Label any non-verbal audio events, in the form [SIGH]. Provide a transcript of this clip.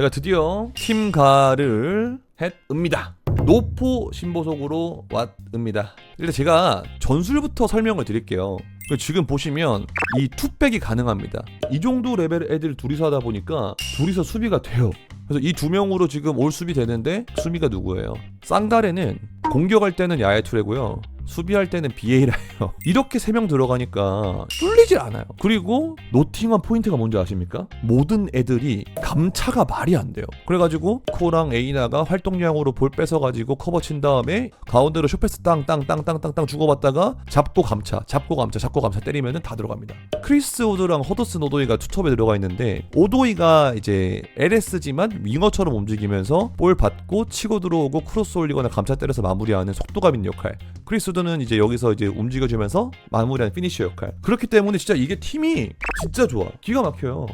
제가 드디어 팀가를 했습니다. 노포 신보석으로 왔습니다. 일단 제가 전술부터 설명을 드릴게요. 그 지금 보시면 이 투백이 가능합니다. 이 정도 레벨 애들 둘이서 하다 보니까 둘이서 수비가 돼요. 그래서 이 두 명으로 지금 올 수비 되는데 수비가 누구예요? 쌍다레는 공격할 때는 야외 투레고요. 수비할 때는 비에이라예요. [LAUGHS] 이렇게 세명 들어가니까 뚫리질 않아요. 그리고 노팅한 포인트가 뭔지 아십니까? 모든 애들이 감차가 말이 안 돼요. 그래가지고 코랑 에이나가 활동량으로 볼 뺏어가지고 커버 친 다음에 가운데로 쇼패스 땅땅땅땅땅땅 주고받다가 잡고 감차, 잡고 감차, 잡고 감차 때리면은 다 들어갑니다. 크리스 오드랑 허더슨 오도이가 투톱에 들어가 있는데 오도이가 이제 LS지만 윙어처럼 움직이면서 볼 받고 치고 들어오고 크로스 올리거나 감차 때려서 마무리하는 속도감 있는 역할. 크리스 우드는 이제 여기서 이제 움직여주면서 마무리하는 피니셔 역할. 그렇기 때문에 진짜 이게 팀이 진짜 좋아. 기가 막혀요.